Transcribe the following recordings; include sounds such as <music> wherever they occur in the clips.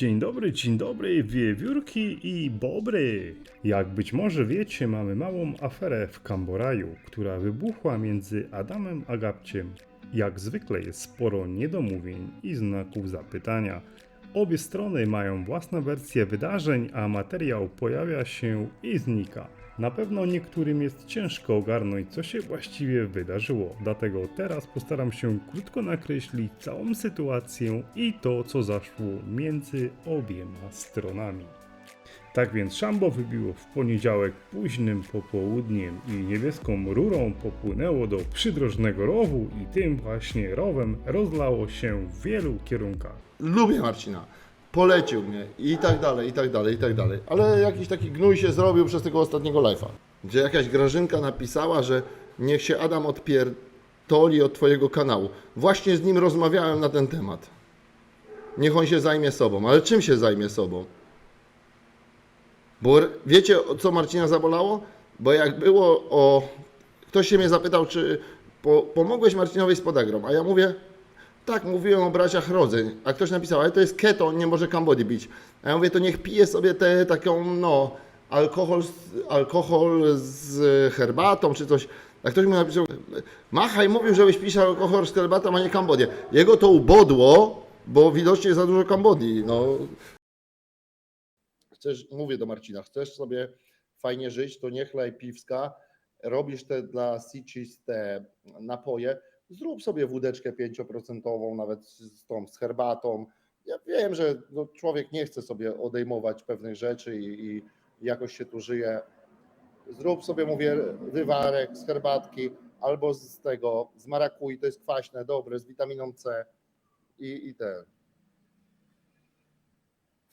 Dzień dobry, dzień dobry, wiewiórki i bobry. Jak być może wiecie, mamy małą aferę w Kamboraju, która wybuchła między Adamem a Gabciem. Jak zwykle jest sporo niedomówień i znaków zapytania. Obie strony mają własne wersje wydarzeń, a materiał pojawia się i znika. Na pewno niektórym jest ciężko ogarnąć, co się właściwie wydarzyło, dlatego teraz postaram się krótko nakreślić całą sytuację i to, co zaszło między obiema stronami. Tak więc Szambo wybiło w poniedziałek późnym popołudniem i niebieską rurą popłynęło do przydrożnego rowu i tym właśnie rowem rozlało się w wielu kierunkach. lubię Marcina, polecił mnie i tak dalej, i tak dalej, i tak dalej. Ale jakiś taki gnój się zrobił przez tego ostatniego live'a, gdzie jakaś Grażynka napisała, że niech się Adam odpierdoli od twojego kanału. Właśnie z nim rozmawiałem na ten temat. Niech on się zajmie sobą. Ale czym się zajmie sobą? Bo wiecie, co Marcina zabolało? Bo jak było o... Ktoś się mnie zapytał, czy po, pomogłeś Marcinowi z podagrą, a ja mówię, tak, mówiłem o braciach Rodzeń, a ktoś napisał, ale to jest keto, on nie może Kambodii bić. A ja mówię, to niech pije sobie tę taką, no, alkohol, alkohol z herbatą czy coś. A ktoś mi napisał, Machaj mówił, żebyś pisał alkohol z herbatą, a nie Kambodię. Jego to ubodło, bo widocznie za dużo Kambodii, no. Chcesz, mówię do Marcina, chcesz sobie fajnie żyć, to nie chlej piwska, robisz te dla Sicis te napoje, zrób sobie wódeczkę 5% nawet z tą, z herbatą. Ja wiem, że no, człowiek nie chce sobie odejmować pewnych rzeczy i, i jakoś się tu żyje. Zrób sobie, mówię, wywarek z herbatki albo z tego, z marakui, to jest kwaśne, dobre, z witaminą C i, i.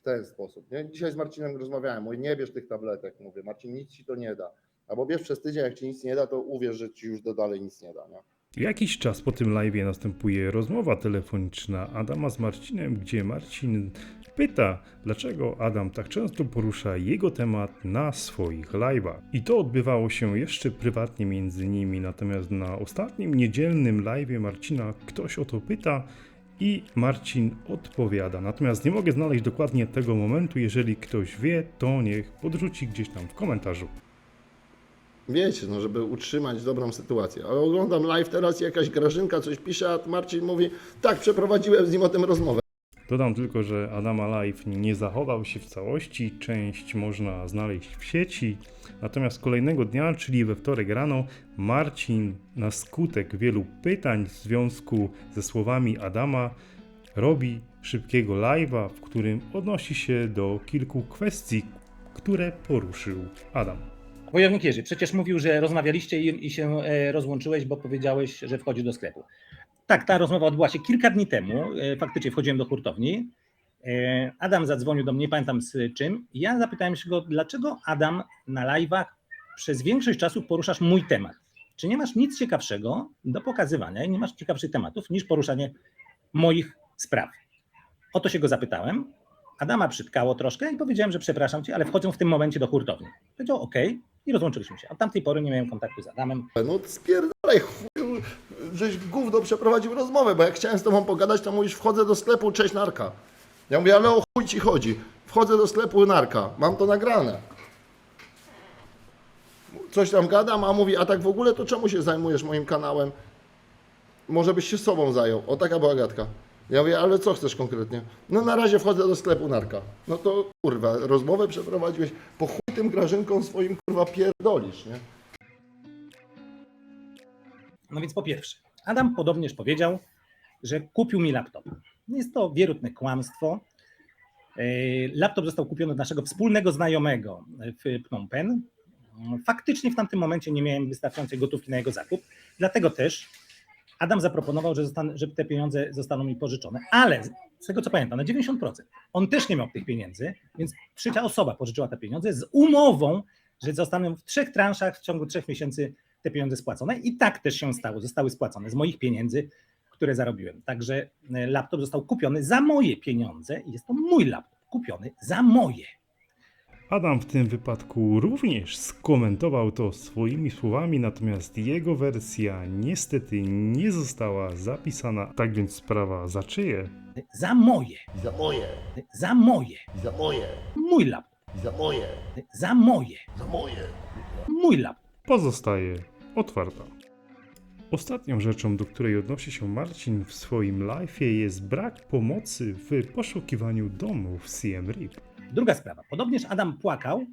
Ten sposób. Nie? Dzisiaj z Marcinem rozmawiałem, mówię, nie bierz tych tabletek, mówię, Marcin, nic ci to nie da. Albo bierz przez tydzień, jak ci nic nie da, to uwierz, że ci już do dalej nic nie da. Nie? Jakiś czas po tym live następuje rozmowa telefoniczna Adama z Marcinem, gdzie Marcin pyta, dlaczego Adam tak często porusza jego temat na swoich live'ach. I to odbywało się jeszcze prywatnie między nimi, natomiast na ostatnim niedzielnym live'ie Marcina ktoś o to pyta i Marcin odpowiada. Natomiast nie mogę znaleźć dokładnie tego momentu, jeżeli ktoś wie, to niech podrzuci gdzieś tam w komentarzu. Wiecie, no żeby utrzymać dobrą sytuację. Ale oglądam live teraz i jakaś Grażynka coś pisze, a Marcin mówi, tak, przeprowadziłem z nim o tym rozmowę. Dodam tylko, że Adama Live nie zachował się w całości, część można znaleźć w sieci. Natomiast kolejnego dnia, czyli we wtorek rano, Marcin na skutek wielu pytań w związku ze słowami Adama robi szybkiego live'a, w którym odnosi się do kilku kwestii, które poruszył Adam. Wojownik Jerzy, przecież mówił, że rozmawialiście i, i się e, rozłączyłeś, bo powiedziałeś, że wchodzi do sklepu. Tak, ta rozmowa odbyła się kilka dni temu. E, Faktycznie wchodziłem do hurtowni. E, Adam zadzwonił do mnie, nie pamiętam z czym. Ja zapytałem się go, dlaczego Adam na live'ach przez większość czasu poruszasz mój temat. Czy nie masz nic ciekawszego do pokazywania i nie masz ciekawszych tematów niż poruszanie moich spraw? O to się go zapytałem. Adama przytkało troszkę i powiedziałem, że przepraszam cię, ale wchodzą w tym momencie do hurtowni. Powiedział OK i rozłączyliśmy się. Od tamtej pory nie miałem kontaktu z Adamem. No spierdalaj, chuju, żeś gówno przeprowadził rozmowę, bo jak chciałem z tobą pogadać, to mówisz, wchodzę do sklepu, cześć narka. Ja mówię, ale o chuj ci chodzi. Wchodzę do sklepu narka, mam to nagrane. Coś tam gadam, a mówi, a tak w ogóle to czemu się zajmujesz moim kanałem? Może byś się sobą zajął. O taka była gadka. Ja mówię, ale co chcesz konkretnie? No na razie wchodzę do sklepu narka. No to kurwa, rozmowę przeprowadziłeś, po chuj tym grażynką swoim kurwa pierdolisz, nie? No więc po pierwsze, Adam podobnież powiedział, że kupił mi laptop. Jest to wierutne kłamstwo. Yy, Laptop został kupiony od naszego wspólnego znajomego w Phnom Penh. Faktycznie w tamtym momencie nie miałem wystarczającej gotówki na jego zakup, dlatego też Adam zaproponował, że, zostan- te pieniądze zostaną mi pożyczone, ale z tego co pamiętam, na 90%. On też nie miał tych pieniędzy, więc trzecia osoba pożyczyła te pieniądze z umową, że zostaną w trzech transzach w ciągu trzech miesięcy te pieniądze spłacone i tak też się stało, zostały spłacone z moich pieniędzy, które zarobiłem. Także e, laptop został kupiony za moje pieniądze i jest to mój laptop, kupiony za moje. Adam w tym wypadku również skomentował to swoimi słowami, natomiast jego wersja niestety nie została zapisana, tak więc sprawa za czyje? Za moje, Za moje, za moje, za moje, mój laptop, za moje, za moje, za moje. mój laptop. Pozostaje otwarta. Ostatnią rzeczą, do której odnosi się Marcin w swoim live'ie jest brak pomocy w poszukiwaniu domów w Siem Reap. Druga sprawa. Podobnież Adam płakał,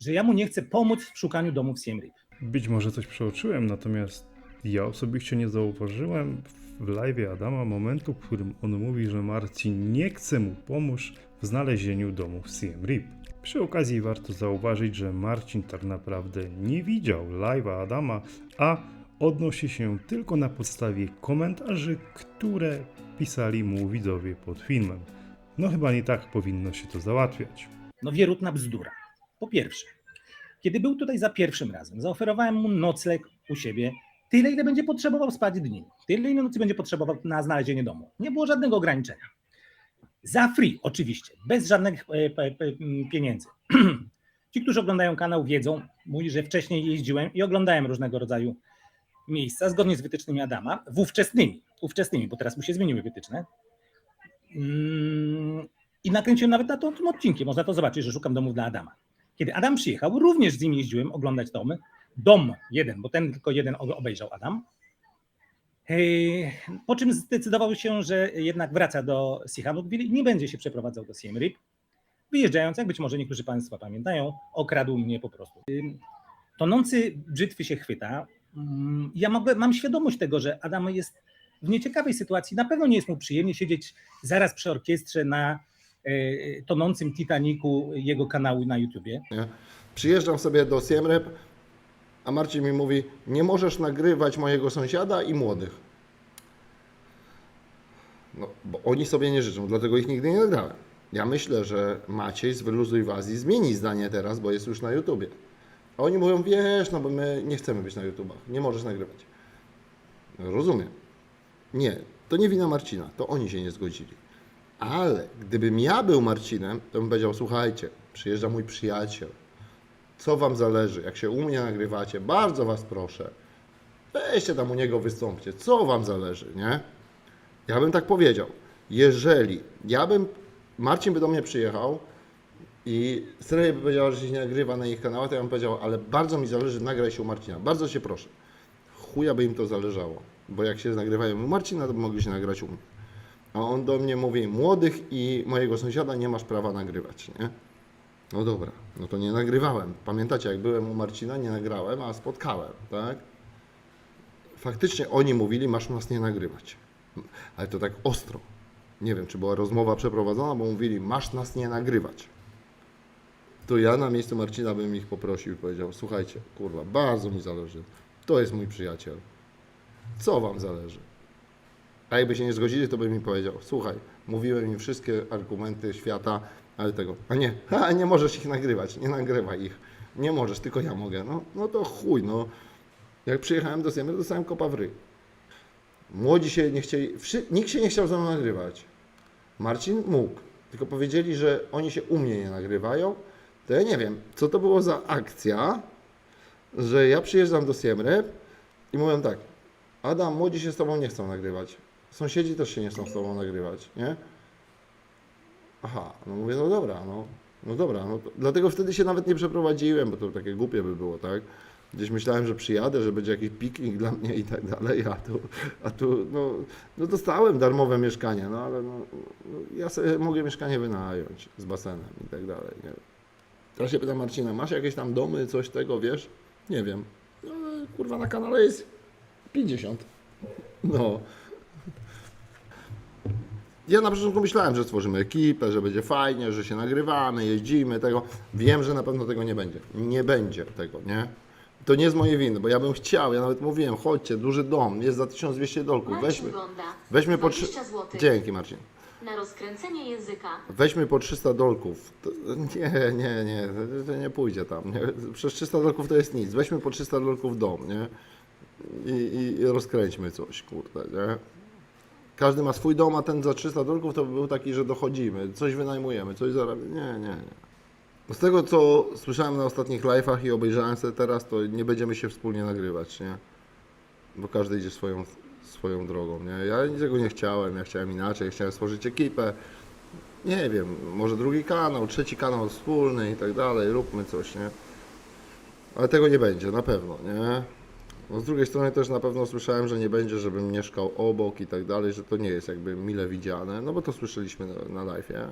że ja mu nie chcę pomóc w szukaniu domu w Siem Reap. Być może coś przeoczyłem, natomiast ja osobiście nie zauważyłem w live'ie Adama momentu, w którym on mówi, że Marcin nie chce mu pomóc w znalezieniu domu w Siem Reap. Przy okazji warto zauważyć, że Marcin tak naprawdę nie widział live'a Adama, a odnosi się tylko na podstawie komentarzy, które pisali mu widzowie pod filmem. No chyba nie tak powinno się to załatwiać. No wierutna bzdura. Po pierwsze, kiedy był tutaj za pierwszym razem, zaoferowałem mu nocleg u siebie tyle, ile będzie potrzebował spać dni. Tyle, ile nocy będzie potrzebował na znalezienie domu. Nie było żadnego ograniczenia. Za free, oczywiście, bez żadnych e, pieniędzy. <clears throat> Ci, którzy oglądają kanał, wiedzą, mówi, że wcześniej jeździłem i oglądałem różnego rodzaju miejsca zgodnie z wytycznymi Adama, w ówczesnymi, bo teraz mu się zmieniły wytyczne. Mm, I nakręciłem nawet na to tym odcinkiem. Można to zobaczyć, że szukam domów dla Adama. Kiedy Adam przyjechał, również z nim jeździłem oglądać domy. Dom jeden, bo ten tylko jeden obejrzał Adam. Ej, Po czym zdecydował się, że jednak wraca do Sihanoukville i nie będzie się przeprowadzał do Siem Reap. Wyjeżdżając, jak być może niektórzy Państwa pamiętają, okradł mnie po prostu. Ym, Tonący brzytwy się chwyta. Mm, Ja mogę, mam świadomość tego, że Adam jest w nieciekawej sytuacji. Na pewno nie jest mu przyjemnie siedzieć zaraz przy orkiestrze na tonącym Titaniku jego kanału na YouTubie. Nie? Przyjeżdżam sobie do Siem Reap, a Marcin mi mówi, nie możesz nagrywać mojego sąsiada i młodych. No, bo oni sobie nie życzą, dlatego ich nigdy nie nagrałem. Ja myślę, że Maciej z Wyluzuj w Azji zmieni zdanie teraz, bo jest już na YouTubie. A oni mówią, wiesz, no bo my nie chcemy być na YouTubach, nie możesz nagrywać. No, rozumiem. Nie, to nie wina Marcina, to oni się nie zgodzili. Ale gdybym ja był Marcinem, to bym powiedział, słuchajcie, przyjeżdża mój przyjaciel, co wam zależy, jak się u mnie nagrywacie, bardzo was proszę, weźcie tam u niego wystąpcie, co wam zależy, nie? Ja bym tak powiedział, jeżeli ja bym, Marcin by do mnie przyjechał i Streja by powiedziała, że się nie nagrywa na ich kanałach, to ja bym powiedział, ale bardzo mi zależy, nagraj się u Marcina, bardzo cię proszę. Chuja by im to zależało, bo jak się nagrywają u Marcina, to by mogli się nagrać u mnie. A on do mnie mówi, młodych i mojego sąsiada nie masz prawa nagrywać, nie? No dobra, no to nie nagrywałem. Pamiętacie, jak byłem u Marcina, nie nagrałem, a spotkałem, tak? Faktycznie oni mówili, masz nas nie nagrywać. Ale to tak ostro. Nie wiem, czy była rozmowa przeprowadzona, bo mówili, masz nas nie nagrywać. To ja na miejscu Marcina bym ich poprosił i powiedział, słuchajcie, kurwa, bardzo mi zależy. To jest mój przyjaciel. Co wam zależy? A jakby się nie zgodzili, to by mi powiedział, słuchaj, mówiłem im wszystkie argumenty świata, ale tego, a nie, <laughs> a nie możesz ich nagrywać, nie nagrywaj ich. Nie możesz, tylko ja mogę. No, no to chuj, no. Jak przyjechałem do Siemy, dostałem kopa w ryj. Młodzi się nie chcieli, nikt się nie chciał ze mną nagrywać. Marcin mógł, tylko powiedzieli, że oni się u mnie nie nagrywają. To ja nie wiem, co to było za akcja, że ja przyjeżdżam do Siemrep i mówią tak, Adam, młodzi się z tobą nie chcą nagrywać. Sąsiedzi też się nie chcą z tobą nagrywać, nie? Aha, no mówię, no dobra, no, no dobra, no to, dlatego wtedy się nawet nie przeprowadziłem, bo to takie głupie by było, tak? Gdzieś myślałem, że przyjadę, że będzie jakiś piknik dla mnie i tak dalej, a tu, a tu no, no dostałem darmowe mieszkanie, no ale no, no, ja sobie mogę mieszkanie wynająć z basenem i tak dalej, nie? Teraz się pytam Marcina, masz jakieś tam domy, coś tego, wiesz? Nie wiem. No, kurwa na kanale jest 50. No. Ja na początku myślałem, że stworzymy ekipę, że będzie fajnie, że się nagrywamy, jeździmy, tego. Wiem, że na pewno tego nie będzie. Nie będzie tego, nie? To nie z mojej winy, bo ja bym chciał, ja nawet mówiłem, chodźcie, duży dom, jest za 1200 dolków, Marcin weźmy, Gonda. weźmy po trzy... 20 złotych. Dzięki Marcin. Na rozkręcenie języka. Weźmy po 300 dolków. To, nie, nie, nie, to, to nie pójdzie tam. Nie? Przez 300 dolków to jest nic. Weźmy po 300 dolków dom, nie? I, i, i rozkręćmy coś, kurde, nie? Każdy ma swój dom, a ten za 300 dolków to by był taki, że dochodzimy, coś wynajmujemy, coś zarabiamy. Nie, nie, nie. Z tego, co słyszałem na ostatnich live'ach i obejrzałem sobie teraz, to nie będziemy się wspólnie nagrywać, nie? Bo każdy idzie swoją, swoją drogą, nie? Ja niczego nie chciałem, ja chciałem inaczej, chciałem stworzyć ekipę. Nie wiem, może drugi kanał, trzeci kanał wspólny i tak dalej, róbmy coś, nie? Ale tego nie będzie, na pewno, nie? No z drugiej strony też na pewno słyszałem, że nie będzie, żebym mieszkał obok i tak dalej, że to nie jest jakby mile widziane, no bo to słyszeliśmy na, na live'ie.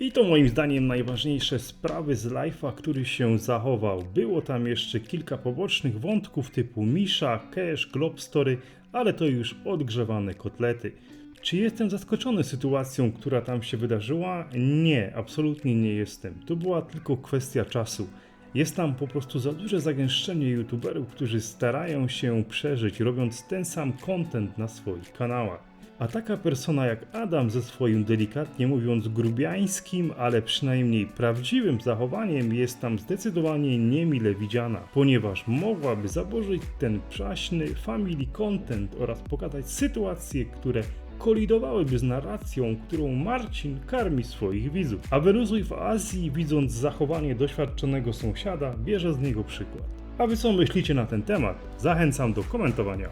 I to moim zdaniem najważniejsze sprawy z live'a, który się zachował. Było tam jeszcze kilka pobocznych wątków typu Misha, Cash, Globstory, ale to już odgrzewane kotlety. Czy jestem zaskoczony sytuacją, która tam się wydarzyła? Nie, absolutnie nie jestem. To była tylko kwestia czasu. Jest tam po prostu za duże zagęszczenie youtuberów, którzy starają się przeżyć, robiąc ten sam content na swoich kanałach. A taka persona jak Adam ze swoim delikatnie mówiąc grubiańskim, ale przynajmniej prawdziwym zachowaniem jest tam zdecydowanie niemile widziana, ponieważ mogłaby zaburzyć ten przaśny family content oraz pokazać sytuacje, które kolidowałyby z narracją, którą Marcin karmi swoich widzów. A wyluzuj w Azji, widząc zachowanie doświadczonego sąsiada, bierze z niego przykład. A wy co myślicie na ten temat? Zachęcam do komentowania.